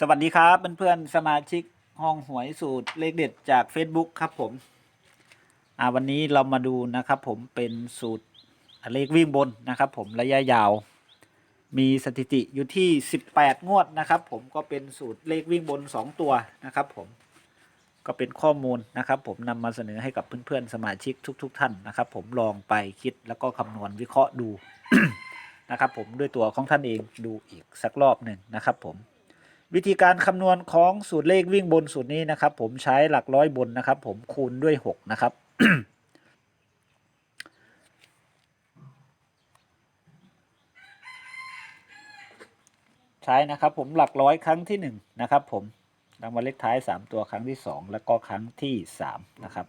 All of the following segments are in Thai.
สวัสดีครับเพื่อนๆสมาชิกห้องหวยสูตรเลขเด็ดจาก Facebook ครับผม อ่าวันนี้เรามาดูนะครับผมเป็นสูตรเลขวิ่งบนนะครับผมระยะยาว มีสถิติอยู่ที่ 18 งวดนะครับผมก็เป็นสูตรเลขวิ่งบน 2 ตัวนะครับผมก็เป็นข้อมูลนะครับผมนำมาเสนอให้กับเพื่อนๆสมาชิกทุก ๆท่านนะครับผมลองไปคิดแล้วก็คำนวณวิเคราะห์ดูนะครับผมด้วยตัวของท่านเองดูอีกสักรอบหนึ่งนะครับผม วิธีการคำนวณของสูตรเลขวิ่งบนสูตรนี้นะครับ ผมใช้หลักร้อยบนนะครับ ผมคูณด้วย 6 นะครับ ใช้นะครับผมหลักร้อยครั้งที่1นะครับ ผมรางวัลเลขท้าย 3 ตัวครั้งที่ 2 แล้วก็ครั้งที่ 3 นะครับ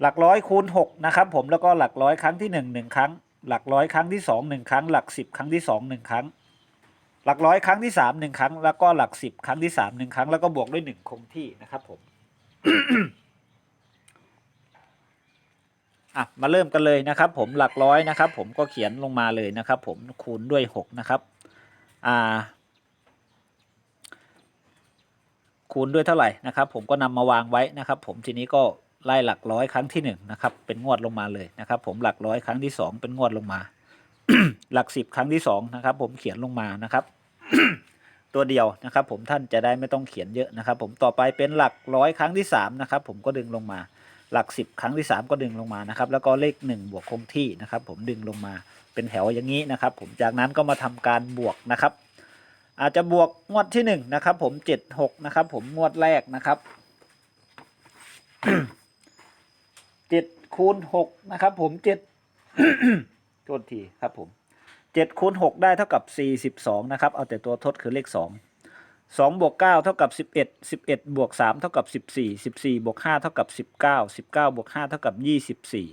หลักร้อยคูณ6นะครับผมแล้วก็หลักร้อยครั้งที่1 1ครั้ง หลักร้อยครั้งที่2 1ครั้ง หลัก10ครั้งที่2 1ครั้ง หลักร้อยครั้งที่3 1ครั้ง แล้วก็หลัก10ครั้งที่3 1ครั้ง แล้วก็บวกด้วย1คงที่นะครับผมอะมาเริ่มกันเลยนะครับ ผมหลักร้อยนะครับ ผมก็เขียนลงมาเลยนะครับ ผมคูณด้วย6นะครับอ่าคูณด้วยเท่าไหร่นะครับ ผมก็นำมาวางไว้นะครับ ผมทีนี้ก็ ไล่หลักร้อยครั้งที่1นนะครับเป็นงวดลงมาเลยนะครับ ผมหลักร้อยครั้งที่ 2 เป็นงวดลงมา หลักสิบครั้งที่2นะครับผมเขียนลงมานะครับตัวเดียวนะครับผมท่านจะได้ไม่ต้องเขียนเยอะนะครับ ผมต่อไปเป็นหลักร้อยครั้งที่3นะครับผมก็ดึงลงมา หลักสิบครั้งที่ 3 ก็ดึงลงมานะครับแล้วก็เลข 1 บวกคงที่นะครับ ผมดึงลงมาเป็นแถวอย่างนี้นะครับ ผมจากนั้นก็มาทำการบวกนะครับ อาจจะบวกงวดที่1นะครับผม 7 6 นะครับ ผมงวดแรกนะครับ คูณหกนะครับ ผมเจ็ดโทษทีครับผมเจ็ดคูณหกได้เท่ากับสี่สิบสองนะครับ เอาแต่ตัวทดคือเลขสองสองบวกเก้าเท่ากับสิบเอ็ดสิบเอ็ดบวกสามเท่ากับสิบสี่สิบสี่บวกห้าเท่ากับสิบเก้าสิบเก้าบวกห้าเท่ากับยี่สิบสี่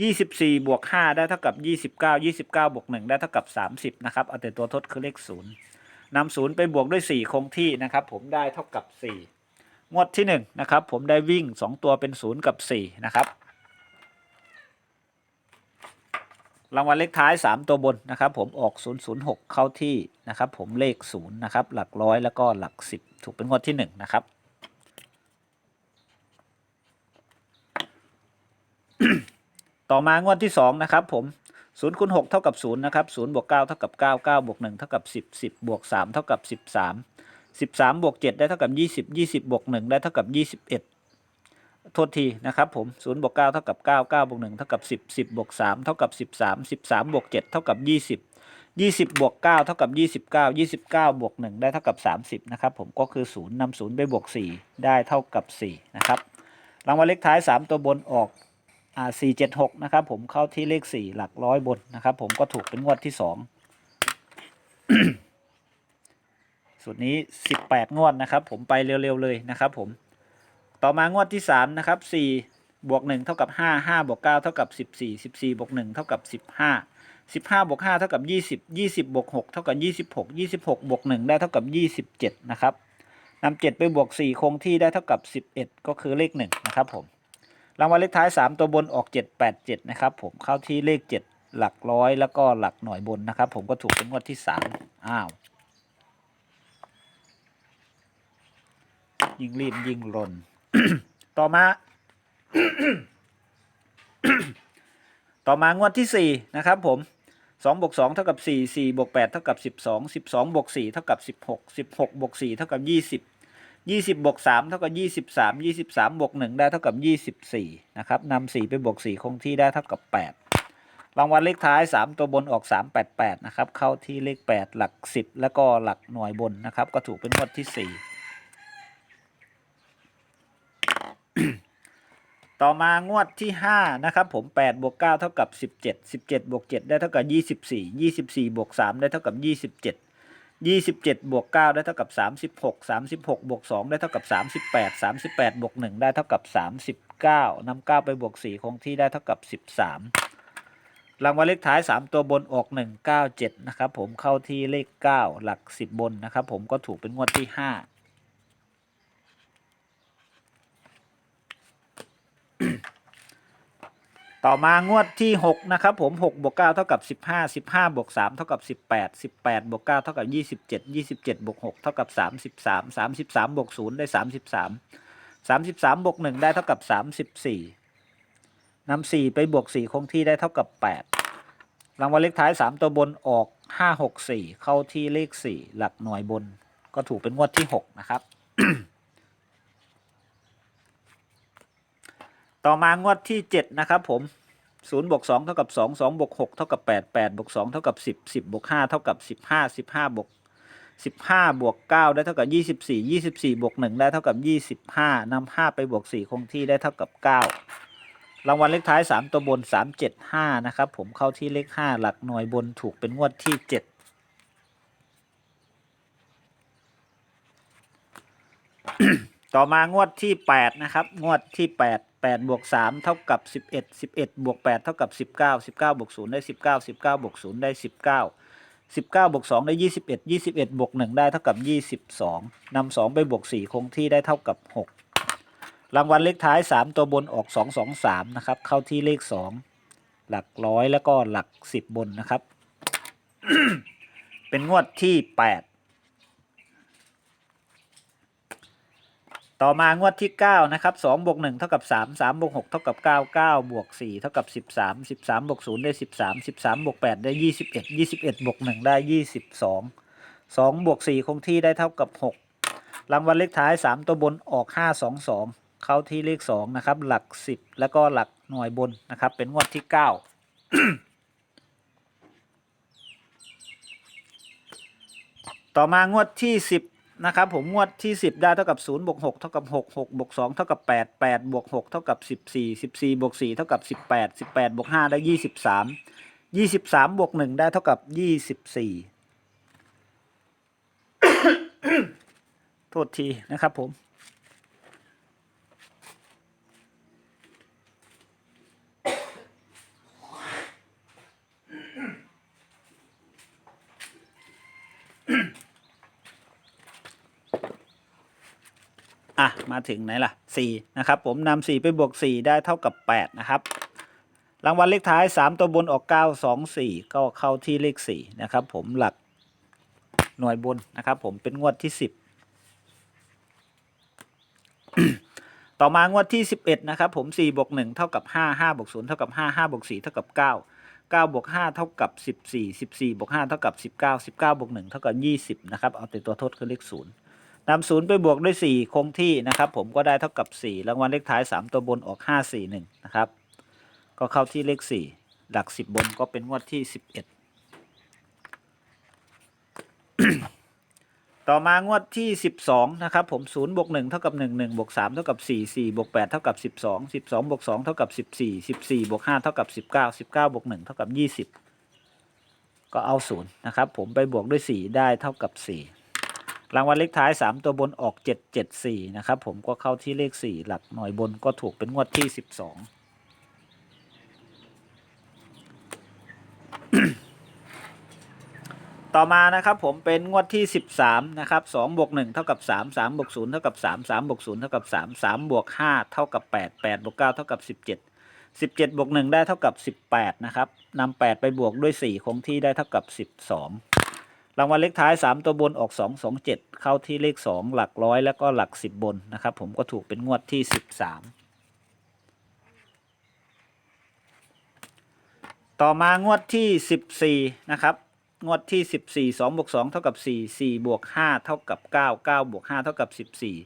ยี่สิบสี่บวกห้าได้เท่ากับยี่สิบเก้ายี่สิบเก้าบวกหนึ่งได้เท่ากับสามสิบนะครับ เอาแต่ตัวทดคือเลขศูนย์นำศูนย์ไปบวกด้วยสี่คงที่นะครับ ผมได้เท่ากับสี่งวดที่หนึ่งนะครับ ผมได้วิ่งสองตัวเป็นศูนย์กับสี่นะครับ รางวัลเลขท้าย 3 ตัวบนนะครับ ผมออก 006 เข้าที่นะครับ ผมเลข 0 นะครับ หลักร้อยแล้วก็หลัก 10 ถูกเป็นงวดที่ 1 นะครับ ต่อมางวดที่ 2 นะครับ ผม0คูณ6เท่ากับ0นะครับ0บวก9เท่ากับ9 9บวก1เท่ากับ10 10บวก3เท่ากับ 13 13บวก7ได้เท่ากับ 20 20บวก1ได้เท่ากับ 21 โทษทีนะครับผม0บวก9เท่ากับ9 9บวก1เท่ากับ10 10บวก3เท่ากับ13 13บวก7เท่ากับ20 20บวก9เท่ากับ29 29บวก1ได้เท่ากับ30นะครับผมก็คือ0นำ0ไปบวก4ได้เท่ากับ4นะครับรางวัลเลขท้าย3ตัวบนออกอ่า476นะครับผมเข้าที่เลข4หลักร้อยบนนะครับผมก็ถูกเป็นงวดที่2สูตรนี้ 18 งวดนะครับ ผมไปเร็ว ๆ เลยนะครับผม ต่อมางวดที่สามนะครับสี่บวกหนึ่งเท่ากับห้าห้าบวกเก้าเท่ากับสิบสี่สิบสี่บวกหนึ่งเท่ากับสิบห้าสิบห้าบวกห้าเท่ากับยี่สิบยี่สิบบวกหกเท่ากับยี่สิบหกยี่สิบหกบวกหนึ่งได้เท่ากับยี่สิบเจ็ดนะครับนำเจ็ดไปบวกสี่คงที่ได้เท่ากับสิบเอ็ดก็คือเลขหนึ่งนะครับผมรางวัลเลขท้ายสามตัวบนออกเจ็ดแปดเจ็ดนะครับผมเข้าที่เลขเจ็ดหลักร้อยแล้วก็หลักหน่วยบนนะครับผมก็ถูกเป็นงวดที่สามอ้าวยิงรีบยิ่งรน ต่อมา ต่อมางวดที่สี่นะครับผมสองบวกสองเท่ากับสี่สี่บวกแปดเท่ากับสิบสองสิบสองบวกสี่เท่ากับสิบหกสิบหกบวกสี่เท่ากับยี่สิบยี่สิบบวกสามเท่ากับยี่สิบสามยี่สิบสามบวกหนึ่งได้เท่ากับยี่สิบสี่นะครับนำสี่ไปบวกสี่คงที่ได้เท่ากับแปดรางวัลเลขท้ายสามตัวบนออกสามแปดแปดนะครับ เข้าที่เลขแปดหลักสิบแล้วก็หลักหน่วยบนนะครับ ก็ถูกเป็นงวดที่สี่ ต่อมางวดที่5นะครับผม8บวก9เท่ากับ17 17บวก7ได้เท่ากับ24 24บวก3ได้เท่ากับ27 27บวก9ได้เท่ากับ36 36บวก2ได้เท่ากับ38 38บวก1ได้เท่ากับ39นำ9ไปบวก4คงที่ได้เท่ากับ13รางวัลเลขท้าย 3 ตัวบนออก 197 นะครับผมเข้าที่เลข 9 หลัก 10 บนนะครับผมก็ถูกเป็นงวดที่ 5 ต่อมางวดที่หกนะครับผมหกบวกเก้าเท่ากับสิบห้าสิบห้าบวกสามเท่ากับสิบแปดสิบแปดบวกเก้าเท่ากับยี่สิบเจ็ดยี่สิบเจ็ดบวกหกเท่ากับสามสิบสามสามสิบสามบวกศูนย์ได้สามสิบสามสามสิบสามบวกหนึ่งได้เท่ากับสามสิบสี่นำสี่ไปบวกสี่คงที่ได้เท่ากับแปดรางวัลเลขท้ายสามตัวบนออกห้าหกสี่เข้าที่เลขสี่หลักหน่วยบน ก็ถูกเป็นงวดที่หกนะครับ ต่อมางวดที่เจ็ดนะครับผมศูนย์บวกสองเท่ากับสองสองบวกหกเท่ากับแปดแปดบวกสองเท่ากับสิบสิบบวกห้าเท่ากับสิบห้าสิบห้าบวกสิบห้าบวกเก้าได้เท่ากับยี่สิบสี่ยี่สิบสี่บวกหนึ่งได้เท่ากับยี่สิบห้านำห้าไปบวกสี่คงที่ได้เท่ากับเก้ารางวัลเลขท้ายสามตัวบนสามเจ็ดห้านะครับผมเข้าที่เลขห้าหลักหน่วยบนถูกเป็นงวดที่เจ็ดต่อมางวดที่แปดนะครับ งวดที่ 8บวก3เท่ากับ 11 11บวก8เท่ากับ 19 19บวก0ได้ 19 19บวก0ได้ 19 19บวก2ได้ 21 21บวก1ได้เท่ากับ 22นำ2ไปบวก4คงที่ได้เท่ากับ 6 รางวัลเลขท้าย 3 ตัวบนออก 2 2 3 นะครับ เข้าที่เลข 2 หลักร้อยแล้วก็หลัก 10 บนนะครับ เป็นงวดที่ 8 ต่อมางวดที่ 9 นะครับ2บวก1เท่ากับ 3 3บวก6เท่ากับ 9 9บวก4เท่ากับ 13 13บวก0ได้ 13 13บวก8ได้ 21 21บวก1ได้ 22 2บวก4คงที่ได้เท่ากับ 6 รางวัลเลขท้าย 3 ตัวบนออก 5 2 2 เข้าที่เลข 2 นะครับ หลัก 10 แล้วก็หลักหน่วยบนนะครับ เป็นงวดที่ 9 ต่อมางวดที่ 10 นะครับผมงวดที่ 10 ได้เท่ากับ0บวก6เท่ากับ6 6บวก2เท่ากับ8 8บวก6เท่ากับ14 14บวก4เท่ากับ18 18บวก5ได้23 23บวก1ได้เท่ากับ24 โทษทีนะครับผม อะ มาถึงไหนล่ะสี่นะครับ ผมนำสี่ไปบวกสี่ได้เท่ากับแปดนะครับ รางวัลเลขท้ายสามตัวบนออกเก้าสองสี่ก็เข้าที่เลขสี่นะครับ ผมหลักหน่วยบนนะครับ ผมเป็นงวดที่สิบต่อมางวดที่สิบเอ็ดนะครับ ผมสี่บวกหนึ่งเท่ากับห้าห้าบวกศูนย์เท่ากับห้าห้าบวกสี่เท่ากับเก้าเก้าบวกห้าเท่ากับสิบสี่สิบสี่บวกห้าเท่ากับสิบเก้าสิบเก้าบวกหนึ่งเท่ากับยี่สิบนะครับ เอาแต่ตัวทดคือเลขศู นำศูนย์ไปบวกด้วย 4 คงที่นะครับ ผมก็ได้เท่ากับ 4 รางวัลเลขท้าย 3 ตัวบนออก 5 4 1 นะครับ ก็เข้าที่เลข 4 หลัก 10 บนก็เป็นงวดที่ 11 ต่อมางวดที่ 12 นะครับ ผม0บวก1เท่ากับ 1 1บวก3เท่ากับ 4 4บวก8เท่ากับ 12 12บวก2เท่ากับ 14 14บวก5เท่ากับ 19 19บวก1เท่ากับ 20 ก็เอา 0 นะครับ ผมไปบวกด้วย 4 ได้เท่ากับ 4 รางวัลเลขท้าย 3 ตัวบนออก 774 นะครับ ผมก็เข้าที่เลข 4 หลักหน่วยบนก็ถูกเป็นงวดที่ 12ต่อมานะครับผมเป็นงวดที่ 13 นะครับ2บวก1เท่ากับ 3 3บวก0เท่ากับ 3 3บวก0เท่ากับ 3 3บวก5เท่ากับ 8 8บวก9เท่ากับ 17 17บวก1ได้เท่ากับ 18 นะครับนำ8ไปบวกด้วย 4 คงที่ได้เท่ากับ 12 รางวัลเลขท้าย 3 ตัวบนออก 2 2 7 เข้าที่เลข 2 หลักร้อยแล้วก็หลัก 10 บนนะครับ ผมก็ถูกเป็นงวดที่ 13 ต่อมางวดที่ 14 นะครับ งวดที่ 14 2บวก2เท่ากับ 4 4บวก5เท่ากับ 9 9บวก5เท่ากับ 14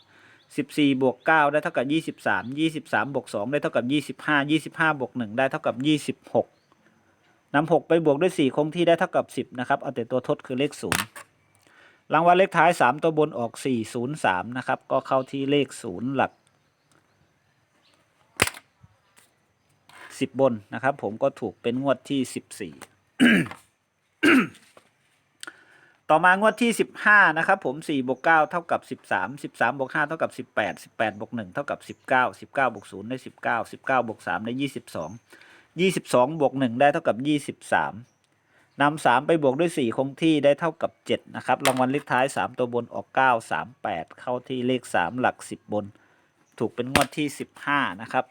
14บวก9ได้เท่ากับ 23 23บวก2ได้เท่ากับ 25 25บวก1ได้เท่ากับ 26 นำหกไปบวกด้วยสี่คงที่ได้เท่ากับสิบนะครับ เอาแต่ตัวทดคือเลขศูนย์รางวัลเลขท้ายสามตัวบนออกสี่ศูนย์สามนะครับ ก็เข้าที่เลขศูนย์หลักสิบบนนะครับ ผมก็ถูกเป็นงวดที่สิบสี่ต่อมางวดที่สิบห้านะครับ ผมสี่บวกเก้าเท่ากับสิบสามสิบสามบวกห้าเท่ากับสิบแปดสิบแปดบวกหนึ่งเท่ากับสิบเก้าสิบเก้าบวกศูนย์ได้สิบเก้าสิบเก้าบวกสามได้ยี่สิบสอง ยี่สิบสองบวกหนึ่งได้เท่ากับยี่สิบสามนำสามไปบวกด้วยสี่คงที่ได้เท่ากับเจ็ดนะครับ รางวัลเลขท้ายสามตัวบนออกเก้าสามแปดเข้าที่เลขสามหลักสิบบน ถูกเป็นงวดที่สิบห้านะครับ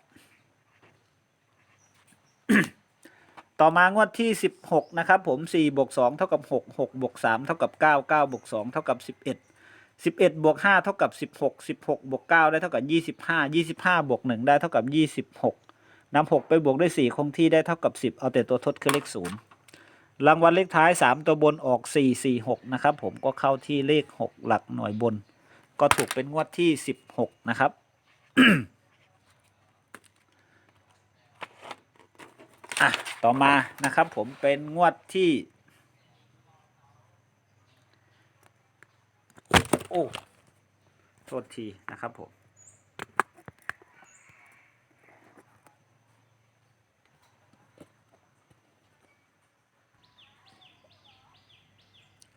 ต่อมางวดที่16นะครับ ผม4บวก2เท่ากับ6 6บวก3เท่ากับ9 9บวก2เท่ากับ11 11บเอ็ดบวก5เท่ากับ16 16บหกบวก9ได้เท่ากับ25 25บห้ายี่สิบห้าบวก1ได้เท่ากับ26 นำ6ไปบวกด้วย 4 คงที่ได้เท่ากับ 10 เอาแต่ตัวทดคือเลข 0 รางวัลเลขท้าย 3 ตัวบนออก 4 4 6 นะครับ ผมก็เข้าที่เลข 6 หลักหน่วยบน ก็ถูกเป็นงวดที่ 16 นะครับอะต่อมานะครับผมเป็นงวดที่ โอ้โทษทีนะครับผม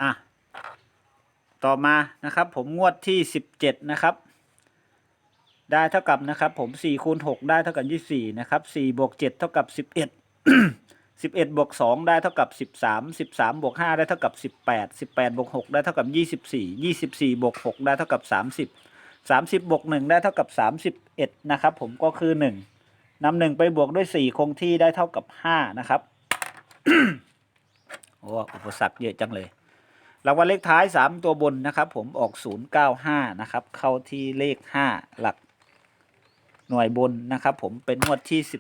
อะ ต่อมานะครับผมงวดที่ 17 นะครับ ได้เท่ากับนะครับผม4คูณ6ได้เท่ากับ 24 นะครับ4บวก7เท่ากับ 11 11บวก2ได้เท่ากับ 13 13บวก5ได้เท่ากับ 18 18บวก6ได้เท่ากับ 24 24บวก6ได้เท่ากับ 30 30บวก1ได้เท่ากับ 31 นะครับผมก็คือ 1นำ1ไปบวกด้วย 4 คงที่ได้เท่ากับ 5 นะครับ โอ้อุปสรรคเยอะจังเลย รางวัลเลขท้าย 3 ตัวบนนะครับ ผมออก 095 นะครับ เข้าที่เลข 5 หลักหน่วยบนนะครับ ผมเป็นงวดที่ 17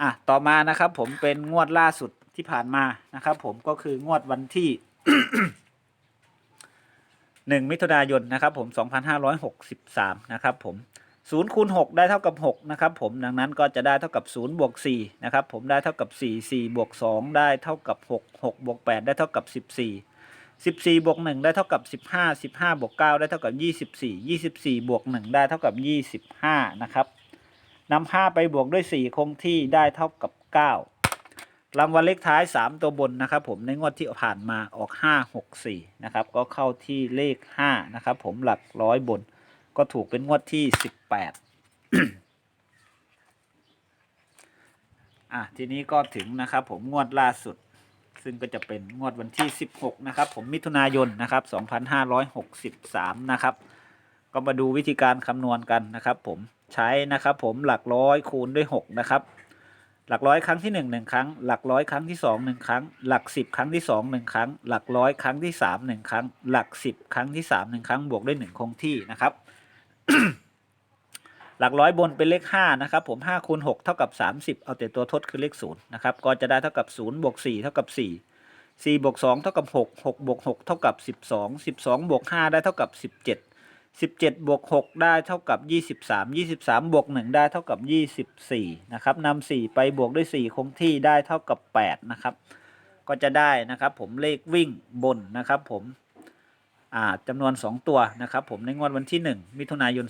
อะ ต่อมานะครับ ผมเป็นงวดล่าสุดที่ผ่านมานะครับ ผมก็คืองวดวันที่ 1 มิถุนายนนะครับ ผม 2563 นะครับ ผม 0คูณ6ได้เท่ากับ6นะครับผมดังนั้นก็จะได้เท่ากับ0บวก4นะครับผมได้เท่ากับ 4 4บวก2ได้เท่ากับ 6 6บวก8ได้เท่ากับ 14 14บวก1ได้เท่ากับ 15 15บวก9ได้เท่ากับ 24 24บวก1ได้เท่ากับ 25นะครับนำ5ไปบวกด้วย 4 คงที่ได้เท่ากับ 9 รางวัลเลขท้าย 3 ตัวบนนะครับผมในงวดที่ผ่านมาออก 5 6 4นะครับก็เข้าที่เลข5นะครับผมหลักร้อยบน ก็ถูกเป็นงวดที่18อะทีนี้ก็ถึงนะครับผมงวดล่าสุด ซึ่งก็จะเป็นงวดวันที่ 16 นะครับ ผมมิถุนายนนะครับ 2563 นะครับ ก็มาดูวิธีการคำนวณกันนะครับ ผมใช้นะครับผมหลักร้อยคูณด้วย 6 นะครับ หลักร้อยครั้งที่ 1 1 ครั้ง หลักร้อยครั้งที่ 2 1 ครั้ง หลัก 10 ครั้งที่ 2 1 ครั้ง หลักร้อยครั้งที่ 3 1 ครั้ง หลัก 10 ครั้งที่ 3 1 ครั้งบวกด้วย 1 คงที่นะครับ หลักร้อยบนเป็นเลข 5 นะครับ ผม5คูณ6เท่ากับ 30 เอาแต่ตัวทดคือเลข0นะครับ ก็จะได้เท่ากับ0บวก4เท่ากับ 4 4บวก2เท่ากับ 6 6บวก6เท่ากับ 12 12บวก5ได้เท่ากับ 17 17บวก6ได้เท่ากับ 23 23บวก1ได้เท่ากับ 24 นะครับนำ4ไปบวกด้วย 4 คงที่ได้เท่ากับ 8 นะครับ ก็จะได้นะครับ ผมเลขวิ่งบนนะครับ ผม จำนวน 2 ตัวนะครับผมในงวดวันที่ 1 มิถุนายน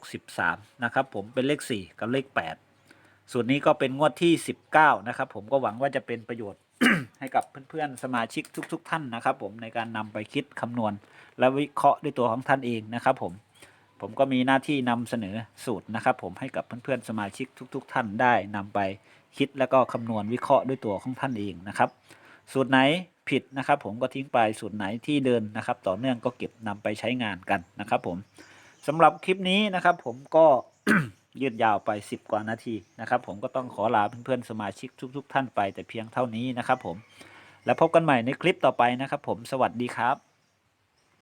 2563 นะครับผมเป็นเลข 4 กับเลข 8ส่วนนี้ก็เป็นงวดที่ 19 นะครับผมก็หวังว่าจะเป็นประโยชน์ ให้กับเพื่อนๆ สมาชิกทุกๆท่านนะครับผมในการนำไปคิดคำนวณ และวิเคราะห์ด้วยตัวของท่านเองนะครับผมผมก็มีหน้าที่นำเสนอสูตรนะครับผมให้กับเพื่อนๆ สมาชิกทุก ๆ ท่านได้นำไปคิดแล้วก็คำนวณวิเคราะห์ด้วยตัวของท่านเองนะครับสูตรไหน ผิดนะครับผมก็ทิ้งไปส่วนไหนที่เดินนะครับ ต่อเนื่องก็เก็บนำไปใช้งานกันนะครับ ผมสำหรับคลิปนี้นะครับ ผมก็ยืดยาวไป 10 กว่านาทีนะครับ ผมก็ต้องขอลาเพื่อนๆสมาชิกทุกๆท่านไปแต่เพียงเท่านี้นะครับ ผมแล้วพบกันใหม่ในคลิปต่อไปนะครับ ผมสวัสดีครับ